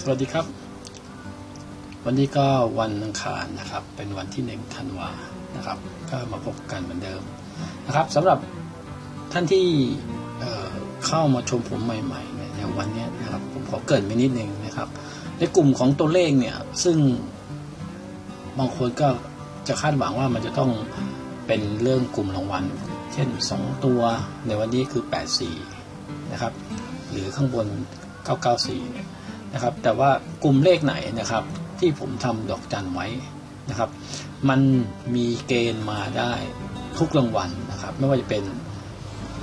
สวัสดีครับ วันนี้ก็วันอังคารนะครับ เป็นวันที่หนึ่งธันวานะครับ ก็มาพบกันเหมือนเดิมนะครับสำหรับท่านที่เเข้ามาชมผมใหม่ๆเนี่ยในวันนี้นะครับ ผมขอเกรินไปนิดนึงนะครับ ในกลุ่มของตัวเลขเนี่ย ซึ่งบางคนก็จะคาดหวังว่ามันจะต้องเป็นเรื่องกลุ่มรางวัล เช่น 2 ตัวในวันนี้คือ 84 นะครับ หรือข้างบน 994เนี่ย นะครับ แต่ว่ากลุ่มเลขไหนนะครับ ที่ผมทำดอกจันไว้นะครับ มันมีเกณฑ์มาได้ทุกรางวัลนะครับ ไม่ว่าจะเป็น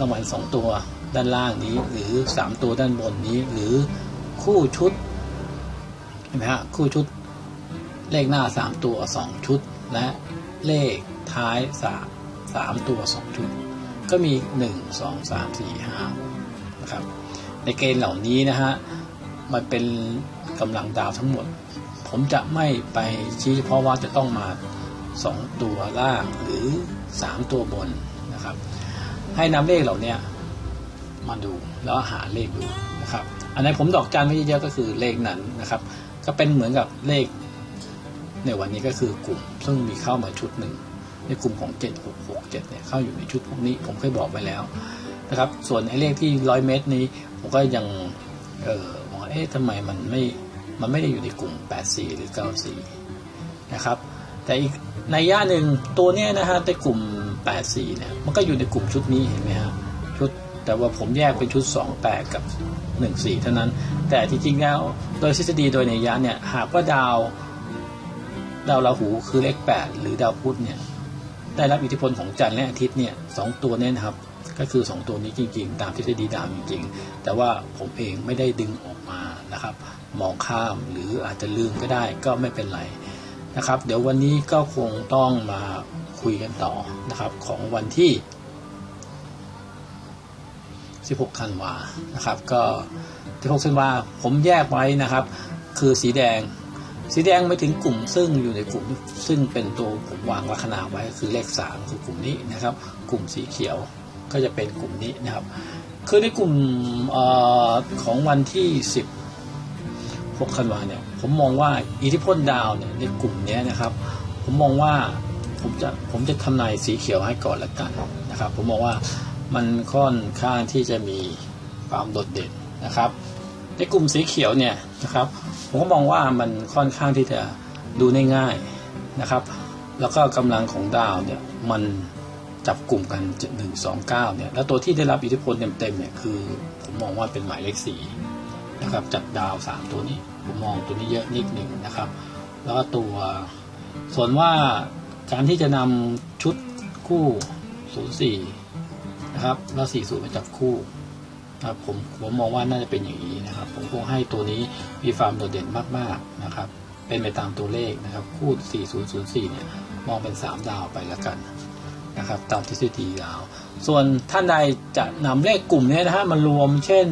รางวัล2ตัวด้านล่างนี้ หรือ 3 ตัวด้านบนนี้ หรือคู่ชุดเห็นไหมฮะคู่ชุดเลขหน้า 3 ตัว 2 ชุด และเลขท้าย 3 3 ตัว 2 ชุด ก็มี 1 2 3 4 5นะครับในเกณฑ์เหล่านี้นะฮะ มันเป็นกำลังดาวทั้งหมด ผมจะไม่ไปชี้เฉพาะว่าจะต้องมา 2 ตัวล่างหรือ 3 ตัวบนนะครับ ให้นำเลขเหล่านี้มาดูแล้วหาเลขดูนะครับ อันไหนผมดอกจันไม่เยอะก็คือเลขนั้นนะครับ ก็เป็นเหมือนกับเลข ในวันนี้ก็คือกลุ่ม ซึ่งมีเข้ามาชุดหนึ่งในกลุ่มของ 7667เนี่ยเข้าอยู่ในชุดพวกนี้ผมเคยบอกไปแล้วนะครับ ส่วนไอ้เลขที่ร้อยเมตรนี้ผมก็ยัง เอ๊ะทำไมมันไม่มันไม่ได้อยู่ในกลุ่ม 84 หรือ 94 นะครับ แต่อีกในย่าหนึ่งตัวเนี้ยนะฮะในกลุ่ม 84 เนี่ย มันก็อยู่ในกลุ่มชุดนี้เห็นไหมฮะชุดแต่ว่าผมแยกเป็นชุด 28 กับ 14 เท่านั้น แต่จริงๆแล้วโดยทฤษฎีโดยในยะเนี่ย หากว่าดาวดาวราหูคือเลข 8 หรือดาวพุธเนี่ย ได้รับอิทธิพลของจันทร์และอาทิตย์เนี่ยสองตัวเนี่ยนะครับ ก็คือ 2 ตัวนี้จริงๆ ตามทฤษฎีดาวจริงๆ แต่ว่าผมเองไม่ได้ดึงออกมานะครับ มองข้ามหรืออาจจะลืมก็ได้ก็ไม่เป็นไรนะครับ เดี๋ยววันนี้ก็คงต้องมาคุยกันต่อนะครับของวันที่ 16ธันวานะครับ ก็16ธันวาผมแยกไว้นะครับ คือสีแดงสีแดงไม่ถึงกลุ่มซึ่งอยู่ในกลุ่มซึ่งเป็นตัวผมวางลัคนาไว้คือเลขสามคือกลุ่มนี้นะครับ กลุ่มสีเขียว ก็จะเป็นกลุ่มนี้นะครับ คือในกลุ่มอของวันที่ 16ธันวาเนี่ยผมมองว่าอิทธิพลดาวเนี่ยในกลุ่มนี้นะครับ ผมมองว่าผมจะผมจะทำนายสีเขียวให้ก่อนละกันนะครับ ผมมองว่ามันค่อนข้างที่จะมีความโดดเด่นนะครับ ในกลุ่มสีเขียวเนี่ยนะครับ ผมก็มองว่ามันค่อนข้างที่จะดูง่ายนะครับ แล้วก็กำลังของดาวเนี่ยมัน จับกลุ่มกันหนึ่งสองเก้าเนี่ยแล้วตัวที่ได้รับอิทธิพลเต็มๆเนี่ยคือ ผมมองว่าเป็นหมายเลขสีนะครับจับดาวสามตัวนี้ ผมมองตัวนี้เยอะนิดหนึ่งนะครับ แล้วก็ตัว ส่วนว่าการที่จะนำชุดคู่ศูนย์สี่นะครับแล้วสี่ศูนย์มาจับคู่ครับผมผมมองว่าน่าจะเป็นอย่างนี้นะครับ ผมคงให้ตัวนี้มีความโดดเด่นมากๆนะครับ เป็นไปตามตัวเลขนะครับ คู่ 4004 เนี่ย มองเป็น 3 ดาวไปแล้วกัน นะครับ ตามทฤษฎีดาวส่วนท่านใดจะนำเลขกลุ่มนี้นะฮะมารวมเช่น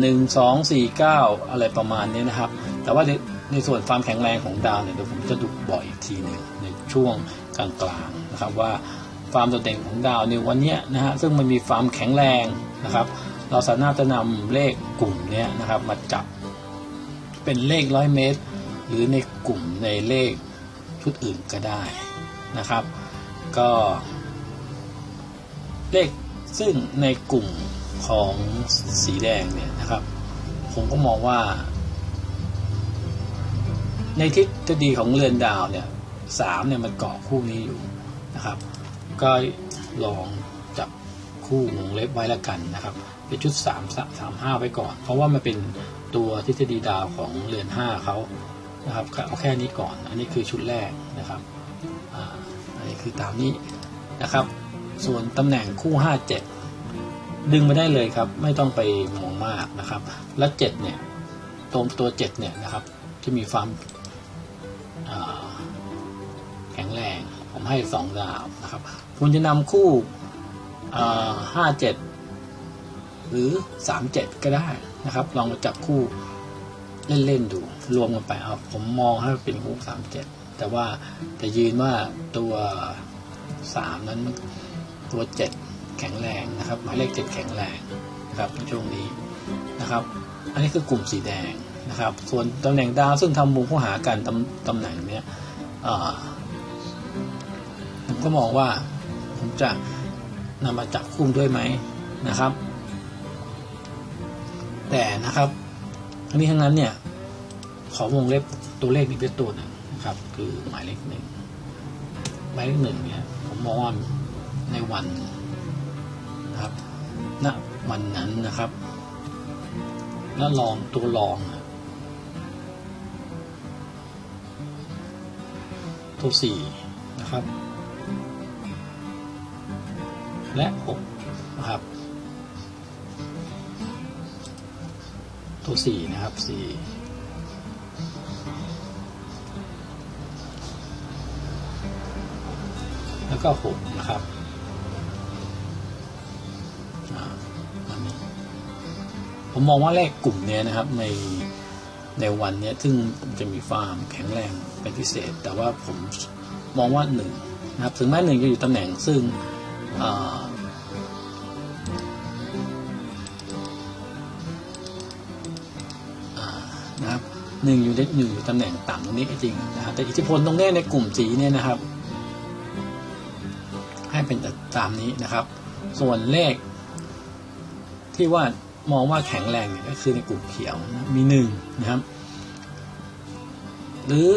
หนึ่งสองสี่เก้าอะไรประมาณนี้นะครับ แต่ว่าในในส่วนความแข็งแรงของดาวเนี่ยเดี๋ยวผมจะดูบ่อยอีกทีหนึ่งในช่วงกลางๆนะครับว่าความโดดเด่นของดาวในวันนี้นะฮะซึ่งมันมีความแข็งแรงนะครับ เราสามารถจะนำเลขกลุ่มนี้นะครับมาจับเป็นเลขร้อยเมตร หรือในกลุ่มในเลขชุดอื่นก็ได้นะครับ ก็ เลขซึ่งในกลุ่มของสีแดงเนี่ยนะครับ ผมก็มองว่า ในทฤษฎีของเรือนดาวเนี่ยสามเนี่ยมันเกาะคู่นี้อยู่นะครับ ก็ลองจับคู่วงเล็บไว้ละกันนะครับเป็นชุด3 3 5ไว้ก่อน เพราะว่ามันเป็นตัวทฤษฎีดาวของเรือน5เขานะครับเอาแค่นี้ก่อน อันนี้คือชุดแรกนะครับ คือตามนี้นะครับ ส่วนตำแหน่งคู่ 57 ดึงมาได้เลยครับ ไม่ต้องไปมองมากนะครับ และ7เนี่ยตรงตัว7เนี่ยนะครับที่มีความแข็งแรงผมให้ 2 ดาวนะครับ คุณจะนำคู่ห้าเจ็ดหรือสามเจ็ดก็ได้นะครับ ลองมาจับคู่เล่น ๆ ดู รวมกันไปเอาผมมองให้เป็นคู่สามเจ็ด แต่ว่าแต่ยืนว่าตัวสามนั้นตัวเจ็ดแข็งแรงนะครับ หมายเลขเจ็ดแข็งแรงนะครับในช่วงนี้นะครับ อันนี้คือกลุ่มสีแดงนะครับ ส่วนตำแหน่งดาวซึ่งทำมุมเข้าหากันตำตำแหน่งเนี้ยผมก็มองว่าผมจะนำมาจับคู่ด้วยไหมนะครับ แต่นะครับทั้งนี้ทั้งนั้นเนี่ยขอวงเล็บตัวเลขนี้เป็นตัวหนึ่ง นะครับ คือหมายเลขหนึ่งหมายเลขหนึ่งเนี่ยผมมองว่าในวันนะครับณวันนั้นนะครับแล้วลองตัวลองตัวสี่นะครับ และหกนะครับ ตัวสี่นะครับสี่ แล้วก็หกนะครับผมมองว่าเลขกลุ่มเนี้ยนะครับในในวันเนี้ยซึ่งจะมีฟาร์มแข็งแรงเป็นพิเศษ แต่ว่าผมมองว่าหนึ่งนะครับถึงแม้หนึ่งจะอยู่ตำแหน่งซึ่งนะครับหนึ่งอยู่ในหนึ่งอยู่ตำแหน่งต่ำตรงนี้จริงนะครับแต่อิทธิพลตรงนี้ในกลุ่มสีเนี่ยนะครับ ให้เป็นตามนี้นะครับ ส่วนเลข ที่ว่ามองว่าแข็งแรงเนี่ยก็คือในกลุ่มเขียวนะมีหนึ่งนะครับ หรือ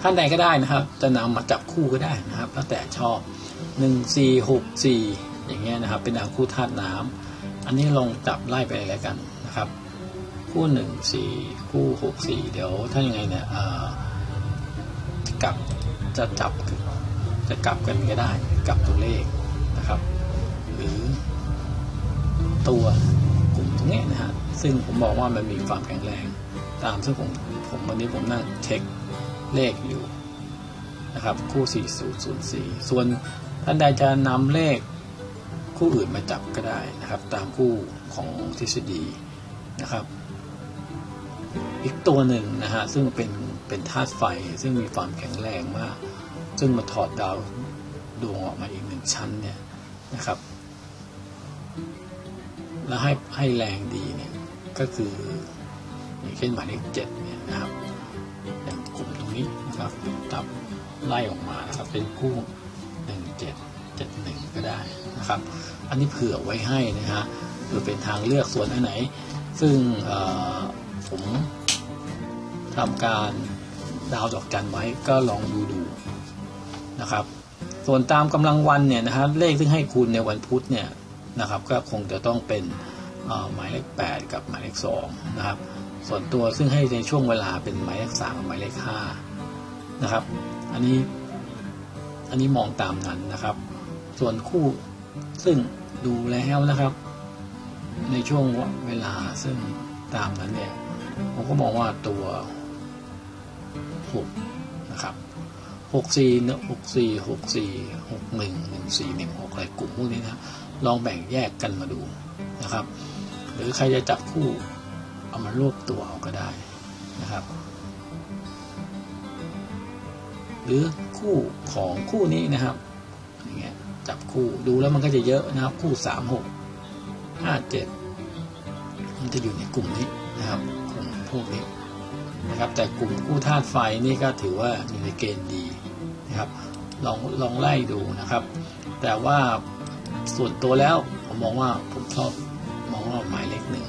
ท่านใดก็ได้นะครับ จะนำมาจับคู่ก็ได้นะครับ แล้วแต่ชอบหนึ่งสี่หกสี่อย่างเงี้ยนะครับ เป็นดาวคู่ธาตุน้ำอันนี้ลองจับไล่ไปเลยกันนะครับ คู่หนึ่งสี่คู่หกสี่เดี๋ยวถ้ายังไงเนี่ยจะกลับจะจับ จะกลับกันก็ได้กลับตัวเลขนะครับ หรือตัวกลุ่มตรงนี้นะฮะซึ่งผมบอกว่ามันมีความแข็งแรง ตามซึ่งผมผมวันนี้ผมนั่งเช็คเลขอยู่นะครับ คู่ 4004 ส่วนท่านใดจะนำเลขคู่อื่นมาจับก็ได้นะครับ ตามคู่ของทฤษฎีนะครับ อีกตัวหนึ่งนะฮะซึ่งเป็นเป็นธาตุไฟซึ่งมีความแข็งแรงมาก ซึ่งมาถอดดาวดวงออกมาอีกหนึ่งชั้นเนี่ยนะครับ แล้วให้ให้แรงดีเนี่ยก็คืออย่างเช่นหมายเลขเจ็ดเนี่ยนะครับอย่างกลุ่มตรงนี้นะครับตับไล่ออกมานะครับเป็นคู่หนึ่งเจ็ดเจ็ดหนึ่งก็ได้นะครับ อันนี้เผื่อไว้ให้นะฮะหรือเป็นทางเลือกส่วนอันไหน ซึ่งผมทำการดาวดอกจันไว้ก็ลองดูดู นะครับ ส่วนตามกำลังวันเนี่ยนะครับเลขซึ่งให้คูณในวันพุธเนี่ยนะครับก็คงจะต้องเป็นหมายเลข 8 กับหมายเลข2นะครับส่วนตัวซึ่งให้ในช่วงเวลาเป็นหมายเลข3กับหมายเลข5นะครับอันนี้อันนี้มองตามนั้นนะครับ ส่วนคู่ซึ่งดูแล้วนะครับ ในช่วงเวลาซึ่งตามนั้นเนี่ยผมก็มองว่าตัว6นะครับ หกสี่หกสี่หกสี่หกหนึ่งหนึ่งสี่หนึ่งหกอะไรกลุ่มพวกนี้นะลองแบ่งแยกกันมาดูนะครับ หรือใครจะจับคู่เอามารวบตัวเอาก็ได้นะครับ หรือคู่ของคู่นี้นะครับอย่างเงี้ยจับคู่ดูแล้วมันก็จะเยอะนะครับ คู่สามหกห้าเจ็ดมันจะอยู่ในกลุ่มนี้นะครับกลุ่มพวกนี้นะครับ แต่กลุ่มคู่ธาตุไฟนี่ก็ถือว่าอยู่ในเกณฑ์ดี นะครับ ลองลองไล่ดูนะครับ แต่ว่าส่วนตัวแล้วผมมองว่าผมชอบมองว่าหมายเลขหนึ่ง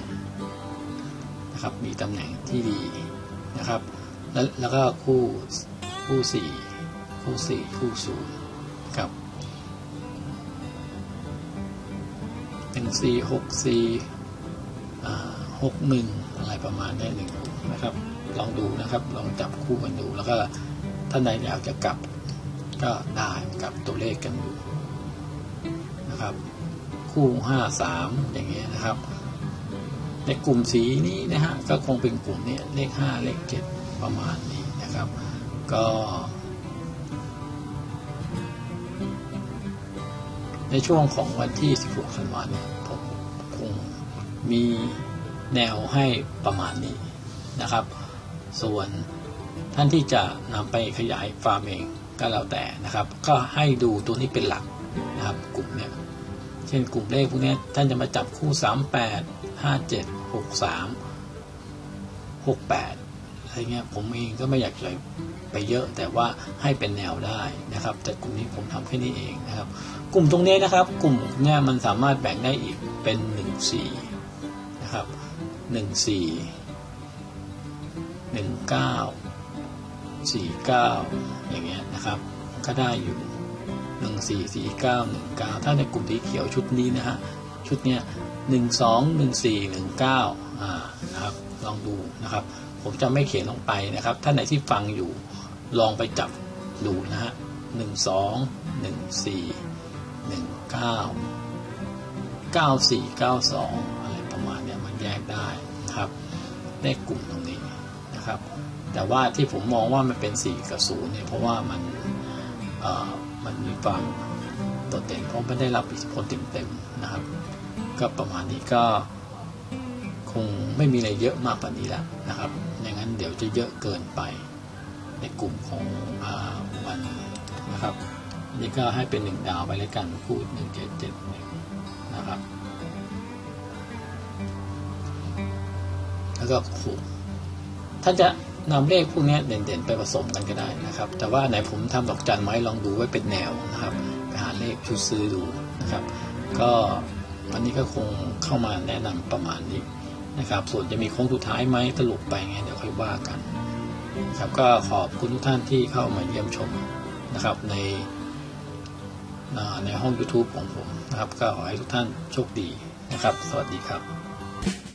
นะครับมีตำแหน่งที่ดีนะครับ แล้วแล้วก็คู่คู่สี่คู่สี่คู่ศูนย์กับหนึ่งสี่หกสี่หกหนึ่งอะไรประมาณได้หนึ่งนะครับ ลองดูนะครับ ลองจับคู่กันดู แล้วก็ท่านใดอยากจะกลับ ก็ได้กับตัวเลขกันดูนะครับ คู่ห้าสามอย่างเงี้ยนะครับ ในกลุ่มสีนี้นะฮะก็คงเป็นกลุ่มนี้เลขห้าเลขเจ็ดประมาณนี้นะครับ ก็ในช่วงของวันที่ 16ธันวาเนี่ยผมคงมีแนวให้ประมาณนี้นะครับ ส่วนท่านที่จะนำไปขยายฟาร์มเอง ก็แล้วแต่นะครับ ก็ให้ดูตัวนี้เป็นหลักนะครับกลุ่มเนี้ยเช่นกลุ่มเลขพวกนี้ท่านจะมาจับคู่สามแปดห้าเจ็ดหกสามหกแปดอะไรเงี้ยผมเองก็ไม่อยากจะไปเยอะแต่ว่าให้เป็นแนวได้นะครับ แต่กลุ่มนี้ผมทำแค่นี้เองนะครับ กลุ่มตรงนี้นะครับ กลุ่มเนี่ยมันสามารถแบ่งได้อีกเป็นหนึ่งสี่นะครับหนึ่งสี่หนึ่งเก้าสี่เก้าอย่างเงี้ย ก็ได้อยู่หนึ่งสี่สี่เก้าหนึ่งเก้าถ้าในกลุ่มสีเขียวชุดนี้นะฮะ ชุดเนี้ยหนึ่งสองหนึ่งสี่หนึ่งเก้าอ่านะครับ ลองดูนะครับ ผมจะไม่เขียนลงไปนะครับ ท่านไหนที่ฟังอยู่ ลองไปจับดูนะฮะหนึ่งสองหนึ่งสี่หนึ่งเก้าเก้าสี่เก้าสองอะไรประมาณเนี้ยมันแยกได้นะครับเลขกลุ่มตรงนี้นะครับ แต่ว่าที่ผมมองว่ามันเป็นสี่กับศูนย์เนี่ยเพราะว่ามัน มันมีความโดดเด่นเพราะไม่ได้รับอิทธิพลเต็มๆนะครับ ก็ประมาณนี้ก็คงไม่มีอะไรเยอะมากกว่านี้แล้วนะครับอย่างนั้นเดี๋ยวจะเยอะเกินไปในกลุ่มของอวันนะครับอันนี่ก็ให้เป็นหนึ่งดาวไปแล้วกันพูดหนึ่งเจ็ดเจ็ดหนึ่งนะครับ แล้วก็คู่ท่าจะ นำเลขพวกนี้เด่นๆ ไปผสมกันก็ได้นะครับ แต่ว่าไหนผมทำดอกจันไว้ลองดูไว้เป็นแนวนะครับไปหาเลขชุดซื้อดูนะครับ ก็วันนี้ก็คงเข้ามาแนะนำประมาณนี้นะครับ ส่วนจะมีโค้งสุดท้ายไหมสรุปไปไงเดี๋ยวค่อยว่ากันครับก็ขอบคุณทุกท่านที่เข้ามาเยี่ยมชมนะครับในในห้อง YouTube ของผมนะครับ ก็ขอให้ทุกท่านโชคดีนะครับ สวัสดีครับ